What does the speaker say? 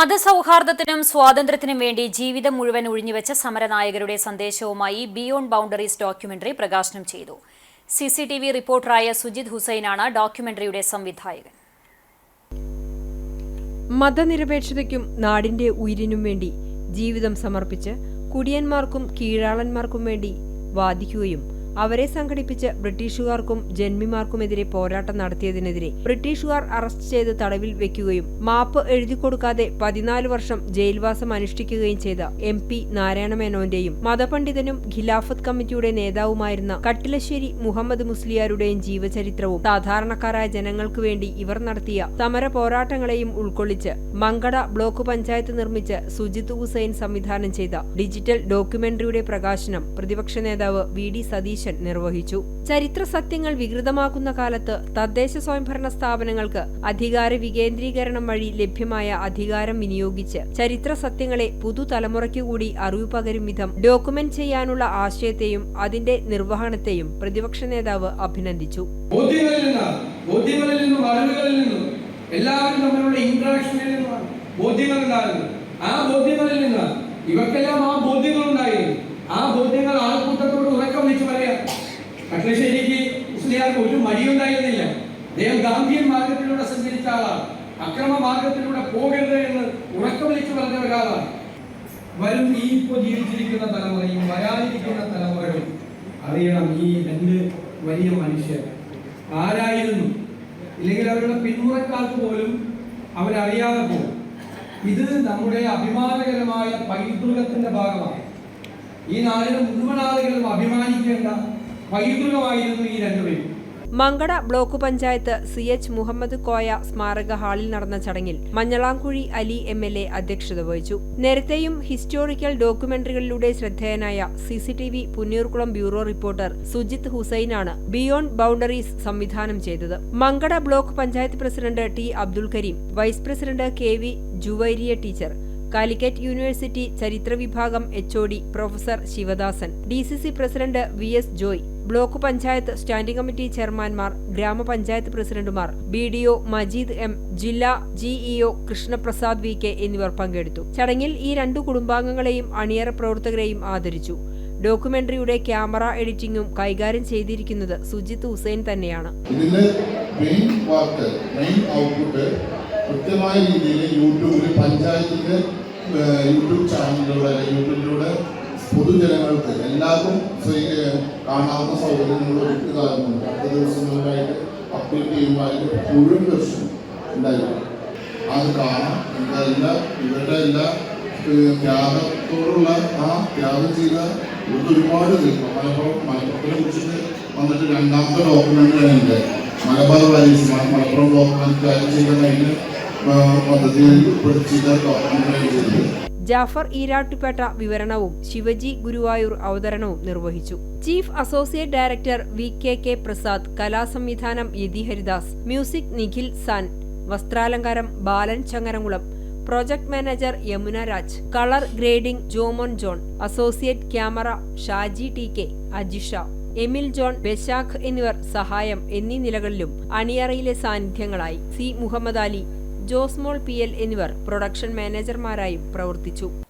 മതസൗഹാർദ്ദത്തിനും സ്വാതന്ത്ര്യത്തിനും വേണ്ടി ജീവിതം മുഴുവൻ ഒഴിഞ്ഞുവെച്ച സമരനായകരുടെ സന്ദേശവുമായി ബിയോണ്ട് ബൗണ്ടറീസ് ഡോക്യുമെന്ററി പ്രകാശനം ചെയ്തു. സി സി ടി വി റിപ്പോർട്ടറായ സുജിത് ഹുസൈനാണ് ഡോക്യുമെന്ററിയുടെ സംവിധായകൻ. മതനിരപേക്ഷതയ്ക്കും നാടിന്റെ ഉയിരിനും വേണ്ടി ജീവിതം സമർപ്പിച്ച് കുടിയന്മാർക്കും കീഴാളന്മാർക്കും വേണ്ടി വാദിക്കുകയും അവരെ സംഘടിപ്പിച്ച് ബ്രിട്ടീഷുകാർക്കും ജന്മിമാർക്കുമെതിരെ പോരാട്ടം നടത്തിയതിനെതിരെ ബ്രിട്ടീഷുകാർ അറസ്റ്റ് ചെയ്ത് തടവിൽ വെക്കുകയും മാപ്പ് എഴുതി കൊടുക്കാതെ പതിനാല് വർഷം ജയിൽവാസം അനുഷ്ഠിക്കുകയും ചെയ്ത എം പി നാരായണ മേനോന്റെയും മതപണ്ഡിതനും ഖിലാഫത്ത് കമ്മിറ്റിയുടെ നേതാവുമായിരുന്ന കട്ടിലശ്ശേരി മുഹമ്മദ് മുസ്ലിയാരുടെയും ജീവചരിത്രവും സാധാരണക്കാരായ ജനങ്ങൾക്ക് വേണ്ടി ഇവർ നടത്തിയ സമര പോരാട്ടങ്ങളെയും ഉൾക്കൊള്ളിച്ച് മങ്കട ബ്ലോക്ക് പഞ്ചായത്ത് നിർമ്മിച്ച് സുജിത് ഹുസൈൻ സംവിധാനം ചെയ്ത ഡിജിറ്റൽ ഡോക്യുമെന്ററിയുടെ പ്രകാശനം പ്രതിപക്ഷ നേതാവ് വി ഡി സതീശൻ നിർവഹിച്ചു. ചരിത്ര സത്യങ്ങൾ വികൃതമാക്കുന്ന കാലത്ത് തദ്ദേശ സ്വയംഭരണ സ്ഥാപനങ്ങൾക്ക് അധികാര വികേന്ദ്രീകരണം വഴി ലഭ്യമായ അധികാരം വിനിയോഗിച്ച് ചരിത്ര സത്യങ്ങളെ പുതുതലമുറയ്ക്കു കൂടി അറിവ് പകരും വിധം ഡോക്യുമെന്റ് ചെയ്യാനുള്ള ആശയത്തെയും അതിന്റെ നിർവഹണത്തെയും പ്രതിപക്ഷ നേതാവ് അഭിനന്ദിച്ചു. എല്ലാവരും തമ്മിലുള്ള ആ ഇവർക്കെല്ലാം ആ ബോധ്യങ്ങൾ ഉണ്ടായിരുന്നു ആ ബോധ്യങ്ങൾ ആൾക്കൂട്ടത്തോട് ഉറക്കം വിളിച്ചു പറയാം കട്ടശ്ശേരിക്ക് മുസ്ലിയാർക്ക് ഒരു മടിയുണ്ടായിരുന്നില്ല. അദ്ദേഹം ഗാന്ധിയൻ മാർഗത്തിലൂടെ സഞ്ചരിച്ച ആളാണ്. അക്രമ മാർഗത്തിലൂടെ പോകരുത് എന്ന് ഉറക്കം വിളിച്ചു പറഞ്ഞ ഒരാളാണ്. വരും ഈ ഇപ്പോൾ ജീവിച്ചിരിക്കുന്ന തലമുറയും വരാതിരിക്കുന്ന തലമുറയും അറിയണം ഈ രണ്ട് വലിയ മനുഷ്യർ. ആരായിരുന്നു? ഇല്ലെങ്കിൽ അവരുടെ പിന്മുറക്കാർക്ക് പോലും അവരറിയാതെ പോകും. ഇത് നമ്മുടെ അഭിമാനകരമായ പൈതൃകത്തിന്റെ ഭാഗമാണ്. ഈ നാടിന് മുഴുവൻ ആളുകളും അഭിമാനിക്കേണ്ട പൈതൃകമായിരുന്നു ഈ രണ്ടുപേരും Mankada block panchayat C H Muhammad Koya സ്മാരക ഹാളിൽ നടന്ന ചടങ്ങിൽ Manjalamkuzhi Ali M L A അധ്യക്ഷത വഹിച്ചു. നേരത്തെയും ഹിസ്റ്റോറിക്കൽ ഡോക്യുമെന്ററികളിലൂടെ ശ്രദ്ധേയനായ C C T V Punneerkulam bureau reporter Sujith ഹുസൈനാണ് beyond boundaries സംവിധാനം ചെയ്തത്. Mankada block panchayat president T Abdul Kareem vice president K V Juvairiya teacher Calicut university ചരിത്ര വിഭാഗം H O D professor Sivadasan. D C C president V S Joy. Block panchayat standing committee ചെയർമാൻമാർ ഗ്രാമപഞ്ചായത്ത് പ്രസിഡന്റുമാർ B D O Majeed M ജില്ലാ GEO Krishnaprasad V K എന്നിവർ പങ്കെടുത്തു. ചടങ്ങിൽ ഈ രണ്ടു കുടുംബാംഗങ്ങളെയും അണിയറ പ്രവർത്തകരെയും ആദരിച്ചു. ഡോക്യുമെന്ററിയുടെ ക്യാമറ എഡിറ്റിംഗും കൈകാര്യം ചെയ്തിരിക്കുന്നത് സുജിത് ഹുസൈൻ തന്നെയാണ്. മെയിൻ മെയിൻ ഔട്ട്പുട്ട് കൃത്യമായ രീതിയിൽ യൂട്യൂബിൽ പഞ്ചായത്തിന്റെ യൂട്യൂബ് ചാനലിലൂടെ അല്ലെങ്കിൽ യൂട്യൂബിലൂടെ പൊതുജനങ്ങൾക്ക് എല്ലാവർക്കും കാണാവുന്ന സൗകര്യങ്ങൾ ഒരുക്കുകയാകുന്നുണ്ട് അടുത്ത ദിവസങ്ങളിലായിട്ട് അപ്പീൽ ചെയ്യുമായിട്ട് മുഴുവൻ ദിവസം ഉണ്ടായിരിക്കും. അത് കാണാം. എന്താ ഇവരുടെ എല്ലാ ത്യാഗത്തോടുള്ള ആ ത്യാഗം ചെയ്ത ഇവർക്ക് ഒരുപാട് മലപ്പുറം മലപ്പുറത്തിനെ കുറിച്ചിട്ട് വന്നിട്ട് രണ്ടാമത്തെ ഡോക്യുമെന്റ് ഉണ്ട്. മലബാർ വാലീസ് മലപ്പുറം ഡോക്യുമെന്റ് കാര്യം ചെയ്ത കഴിഞ്ഞ് ജാഫർ ഈരാട്ടുപേട്ട വിവരണവും ശിവജി ഗുരുവായൂർ അവതരണവും നിർവഹിച്ചു. Chief associate director V K K Prasad കലാസംവിധാനം Yathi Haridas music Nikhil San വസ്ത്രാലങ്കാരം Balan Changaramkulam project manager Yamuna Raj colour grading Jomon John associate camera Shaji T K Ajisha Emil John Beshakh എന്നിവർ സഹായം എന്നീ നിലകളിലും അണിയറയിലെ സാന്നിധ്യങ്ങളായി. സി മുഹമ്മദ് അലി ജോസ്മോൾ പി എന്നിവർ പ്രൊഡക്ഷൻ മാനേജർമാരായും പ്രവർത്തിച്ചു